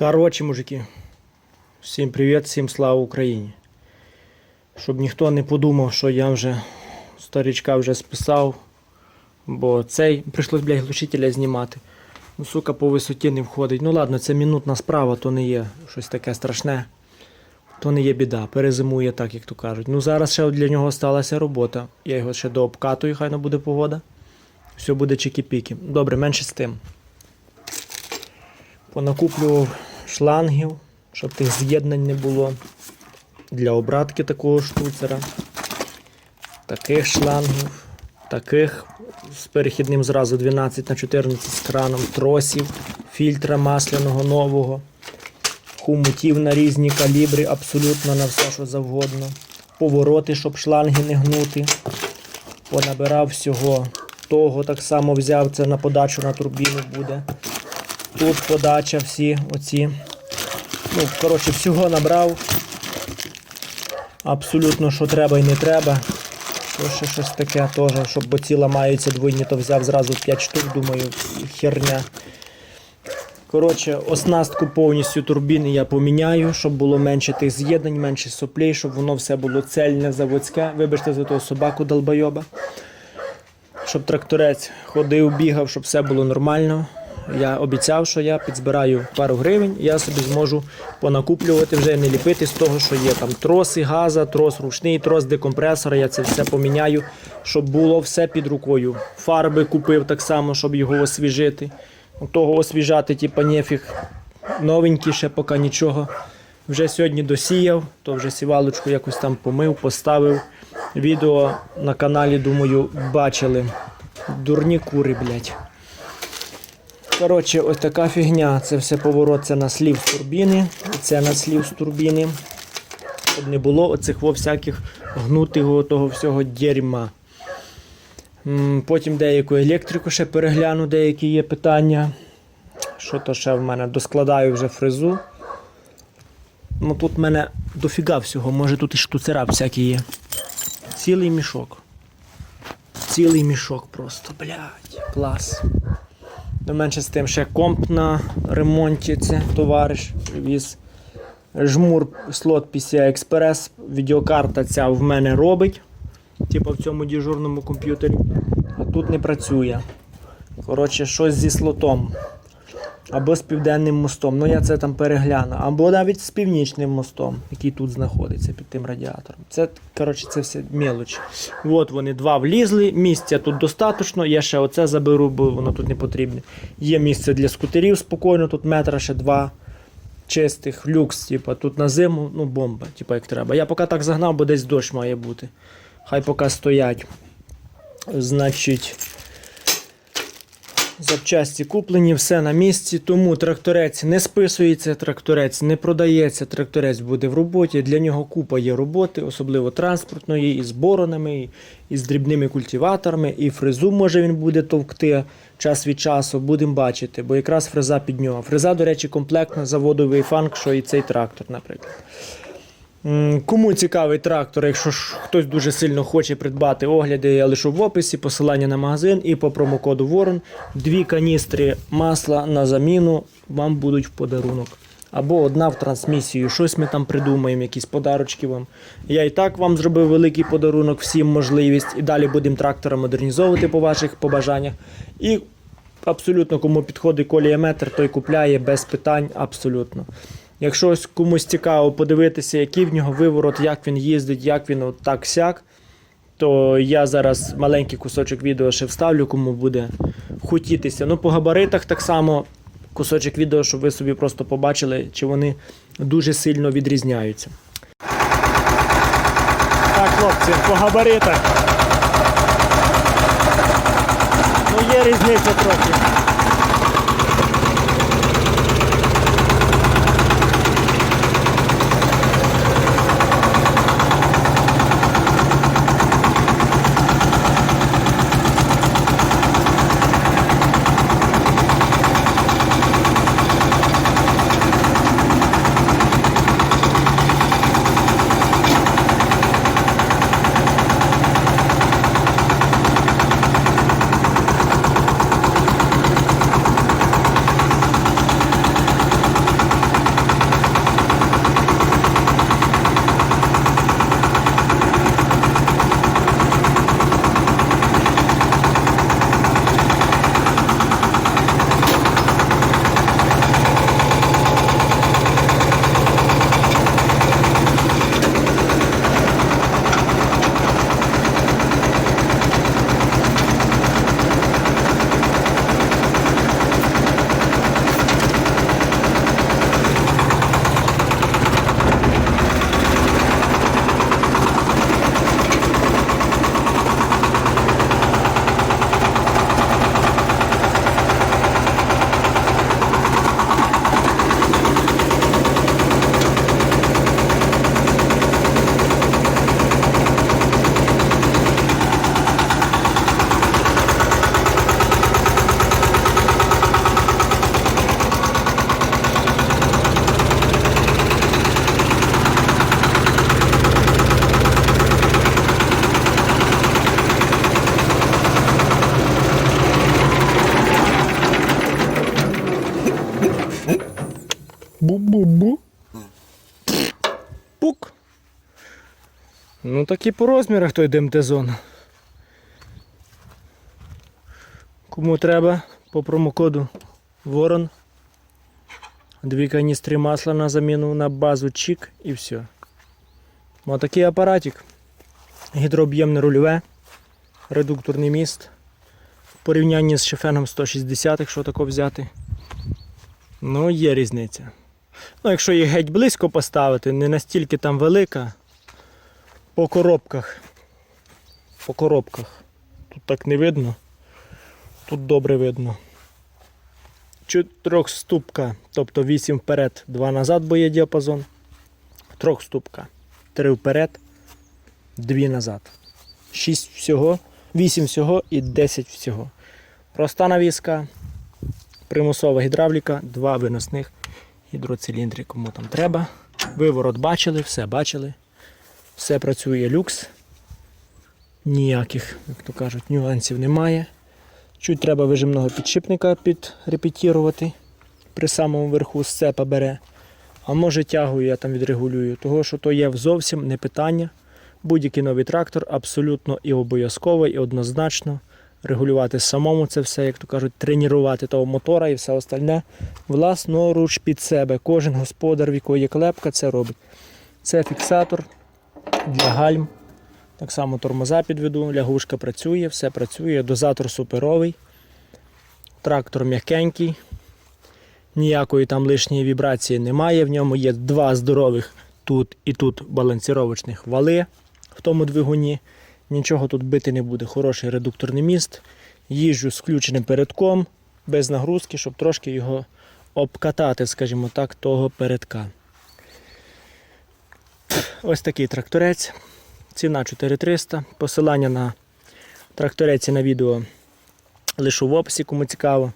Коротше, мужики, всім привіт, всім слава Україні. Щоб ніхто не подумав, що я вже старичка вже списав, бо цей прийшлось, блядь, глушителя знімати. Ну, сука, по висоті не входить. Ну ладно, це минутна справа, то не є щось таке страшне. То не є біда, перезимує так, як то кажуть. Ну зараз ще для нього сталася робота. Я його ще дообкатую, хай не буде погода. Все буде чики-піки. Добре, менше з тим. Понакуплював шлангів, щоб тих з'єднань не було. Для обратки такого штуцера. Таких шлангів, таких з перехідним зразу 12 на 14 з краном, тросів, фільтра масляного нового, хумутів на різні калібри, абсолютно на все, що завгодно. Повороти, щоб шланги не гнути. Понабирав всього того, так само взяв це на подачу на турбіну буде. Тут подача всі оці. Ну, коротше, всього набрав. Абсолютно, що треба і не треба. Що ще щось таке теж, щоб бо ці ламаються двойні, то взяв зразу 5 штук, думаю, херня. Коротше, оснастку повністю турбіни я поміняю, щоб було менше тих з'єднань, менше соплей, щоб воно все було цельне, заводське. Вибачте за того собаку долбойоба. Щоб тракторець ходив, бігав, щоб все було нормально. Я обіцяв, що я підзбираю пару гривень, я собі зможу понакуплювати вже не ліпити з того, що є там троси, газа, трос ручний, трос декомпресора. Я це все поміняю, щоб було все під рукою. Фарби купив так само, щоб його освіжити. Того освіжати, типа нефіг. Новенькі ще поки нічого. Вже сьогодні досіяв, то вже сівалочку якось там помив, поставив. Відео на каналі, думаю, бачили. Дурні кури, блядь. Коротше, ось така фігня. Це все поворот, це на слів з турбіни. Це на слів з турбіни. Щоб не було оцих во всяких гнутого того всього дерьма. Потім деяку електрику ще перегляну, деякі є питання. Що то ще в мене? Доскладаю вже фрезу. Ну тут в мене дофіга всього, може тут і штуцера всякі є. Цілий мішок. Цілий мішок просто, блядь, клас. Не менше з тим ще комп на ремонті, це товариш привіз. Жмур слот PCI Express, відеокарта ця в мене робить. Типу в цьому дежурному комп'ютері. А тут не працює. Коротше, щось зі слотом. Або з південним мостом. Ну я це там перегляну. Або навіть з північним мостом, який тут знаходиться під тим радіатором. Це, коротше, це все мелочі. От вони два влізли. Місця тут достатньо. Я ще оце заберу, бо воно тут не потрібне. Є місце для скутерів спокійно, тут метра ще два чистих, люкс, типу, тут на зиму, ну, бомба, типу, як треба. Я поки так загнав, бо десь дощ має бути. Хай поки стоять. Значить. Запчасті куплені, все на місці, тому тракторець не списується, тракторець не продається, тракторець буде в роботі. Для нього купа є роботи, особливо транспортної, і з боронами, і з дрібними культиваторами, і фрезу може він буде товкти час від часу, будемо бачити, бо якраз фреза під нього. Фреза, до речі, комплектна заводовий фанк, що і цей трактор, наприклад. Кому цікавий трактор, якщо ж хтось дуже сильно хоче придбати огляди, я лишу в описі, посилання на магазин і по промокоду Ворон дві каністри масла на заміну вам будуть в подарунок. Або одна в трансмісію. Щось ми там придумаємо, якісь подарочки вам. Я і так вам зробив великий подарунок, всім можливість. І далі будемо трактора модернізовувати по ваших побажаннях. І абсолютно кому підходить колія метр, той купляє без питань абсолютно. Якщо комусь цікаво подивитися, який в нього виворот, як він їздить, як він так сяк, то я зараз маленький кусочок відео ще вставлю, кому буде хотітися. Ну, по габаритах так само кусочок відео, щоб ви собі просто побачили, чи вони дуже сильно відрізняються. Так, хлопці, по габаритах. Ну, є різниця трохи. Ну так і по розмірах той ДМТ-зон. Кому треба по промокоду Ворон. Дві каністри масла на заміну на базу чік і все. Ось такий апаратик. Гідрооб'ємне рульове, редукторний міст. В порівнянні з шефеном 160, якщо тако взяти. Ну, є різниця. Ну, якщо їх геть близько поставити, не настільки там велика. По коробках. По коробках. Тут так не видно. Тут добре видно. Трьохступка, тобто 8 вперед, 2 назад, бо є діапазон. Трьохступка. 3 вперед, 2 назад. 6 всього, 8 всього і 10 всього. Проста навіска, примусова гідравліка, два виносних гідроциліндри, кому там треба. Виворот бачили, все бачили. Все працює люкс. Ніяких, як то кажуть, нюансів немає. Чуть треба вижимного підшипника підрепетірувати. При самому верху сцепа бере. А може тягою я там відрегулюю. Того, що то є зовсім не питання. Будь-який новий трактор абсолютно і обов'язково, і однозначно регулювати самому це все, як то кажуть, тренувати того мотора і все остальне власноруч під себе. Кожен господар, в якого є клепка, це робить. Це фіксатор для гальм. Так само тормоза підведу, лягушка працює, все працює, дозатор суперовий, трактор м'якенький, ніякої там лишньої вібрації немає. В ньому є два здорових тут і тут балансіровочних вали в тому двигуні. Нічого тут бити не буде. Хороший редукторний міст. Їжджу з включеним передком, без нагрузки, щоб трошки його обкатати, скажімо так, того передка. Ось такий тракторець. Ціна 4300. Посилання на тракторець і на відео лишу в описі, кому цікаво.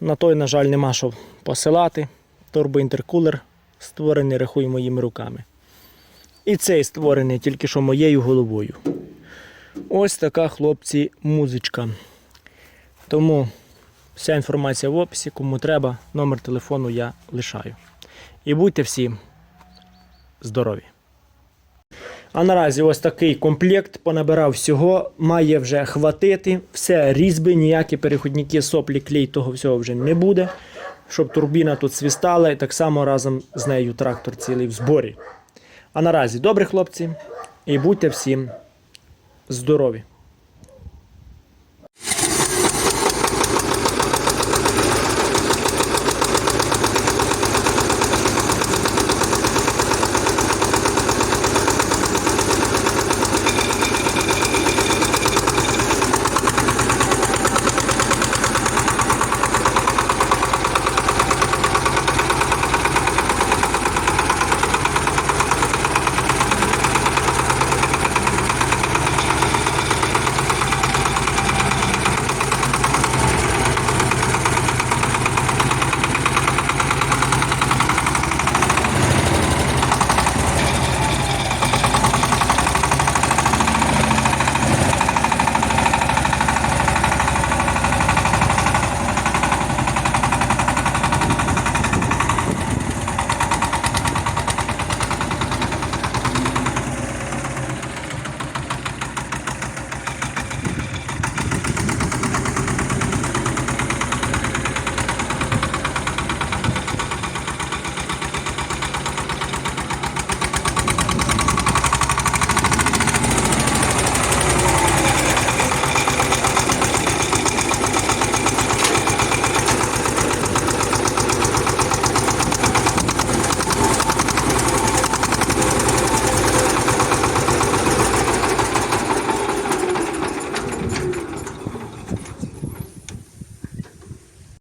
На той, на жаль, нема що посилати. Турбоінтеркулер створений, рахую, моїми руками. І цей створений тільки що моєю головою. Ось така, хлопці, музичка. Тому вся інформація в описі, кому треба, номер телефону я лишаю. І будьте всі здорові! А наразі ось такий комплект понабирав всього, має вже хватити. Все різьби, ніякі переходники, соплі, клей, того всього вже не буде. Щоб турбіна тут свістала, і так само разом з нею трактор цілий в зборі. А наразі добрі хлопці, і будьте всім здорові!